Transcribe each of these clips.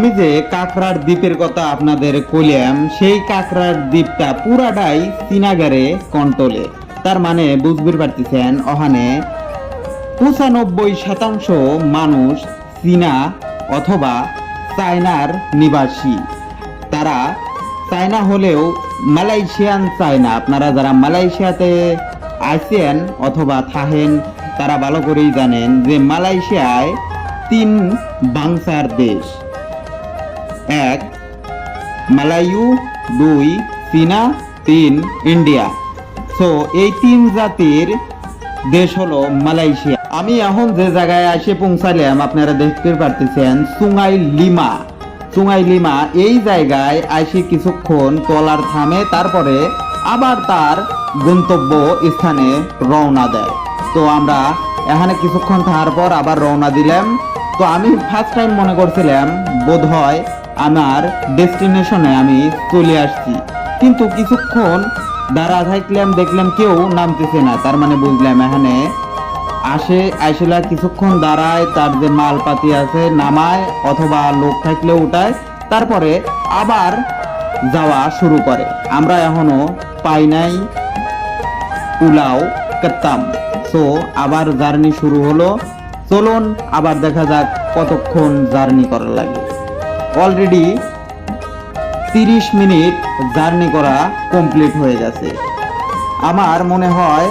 আমি যে কাকড়ার দ্বীপের কথা আপনাদের কইলাম, সেই কাকড়ার দ্বীপটা পুরাটাই চীনাগারে কন্ট্রোলে তার মানে বুঝতে পারতেছেন, ওখানে পঁচানব্বই শতাংশ মানুষ চীনা অথবা চায়নার নিবাসী। তারা চায়না হলেও মালয়েশিয়ান চায়না। আপনারা যারা মালয়েশিয়াতে আসেন অথবা থাহেন তারা ভালো করেই জানেন যে মালয়েশিয়ায় তিন বাংসার দেশ। এক মালায়ু দুই, চীনা তিন, ইন্ডিয়া। সো এই তিন জাতির দেশ হলো মালয়েশিয়া। আমি এখন যে জায়গায় এসে পৌঁছালাম আপনারা দেখতে পারতেছেন সুঙ্গাই লিমা। সুঙ্গাই লিমা, এই জায়গায় এসে কিছুক্ষণ ট্রলার থামে, তারপরে আবার তার গন্তব্য স্থানে রওনা দেয়। তো আমরা এখানে কিছুক্ষণ থাকার পর আবার রওনা দিলাম। তো আমি ফার্স্ট টাইম মনে করছিলাম বোধ হয় আমার ডেস্টিনেশনে আমি চলে আসছি। কিন্তু কিছুক্ষণ দাঁড়া থাকলাম, দেখলাম কেউ নামতেছে না। তার মানে বুঝলাম এখানে আসে, আইসিলা কিছুক্ষণ দাঁড়ায়, তার যে মালপাতি আছে নামায়, অথবা লোক থাকলে উঠায়, তারপরে আবার যাওয়া শুরু করে। আমরা এখনও পাই নাই, উলাও করতাম। সো আবার জার্নি শুরু হলো। চলুন, আবার দেখা যাক কতক্ষণ জার্নি করা লাগে। অলরেডি তিরিশ মিনিট জার্নি করা কমপ্লিট হয়ে গেছে। আমার মনে হয়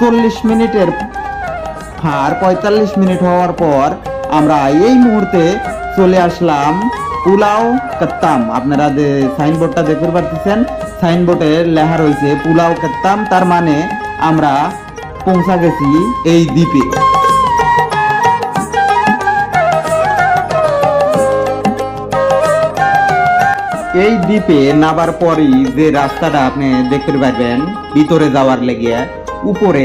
চল্লিশ মিনিটের আর পঁয়তাল্লিশ মিনিট হওয়ার পর আমরা এই মুহূর্তে চলে আসলাম পুলাও কাত্তাম। আপনারা যে সাইনবোর্ডটা দেখতে পারতেছেন, সাইনবোর্ডে লেখা রয়েছে পুলাও কাত্তাম, তার মানে আমরা পৌঁছা গেছি এই দ্বীপে। এই দ্বীপে নাবার পরই যে রাস্তাটা আপনি দেখতে পারবেন, ভিতরে যাওয়ার লেগে উপরে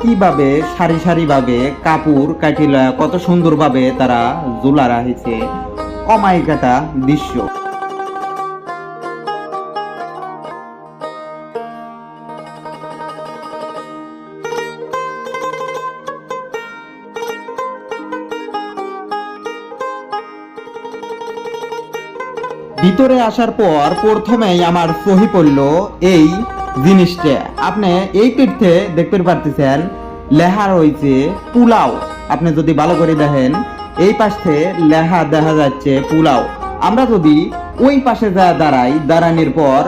কীভাবে সারি সারিভাবে কাপড় কাটিলা কত সুন্দরভাবে তারা জোলা রাখেছে অমায়িকাটা দৃশ্য। ভিতরে আসার পর প্রথমেই আমার সহি পড়ল এই জিনিসটা। আপনি এই পিঠে দেখতে পারতেছেন লেহা রয়েছে পুলাও। আপনি যদি ভালো করে দেখেন, এই পাশে লেহা দেখা যাচ্ছে পুলাও। আমরা যদি ওই পাশে যা দাঁড়াই, দাঁড়ানোর পর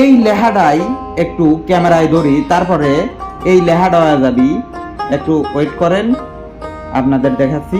এই লেহাটাই একটু ক্যামেরায় ধরি, তারপরে এই হয়ে যাবি একটু ওয়েট করেন, আপনাদের দেখাচ্ছি।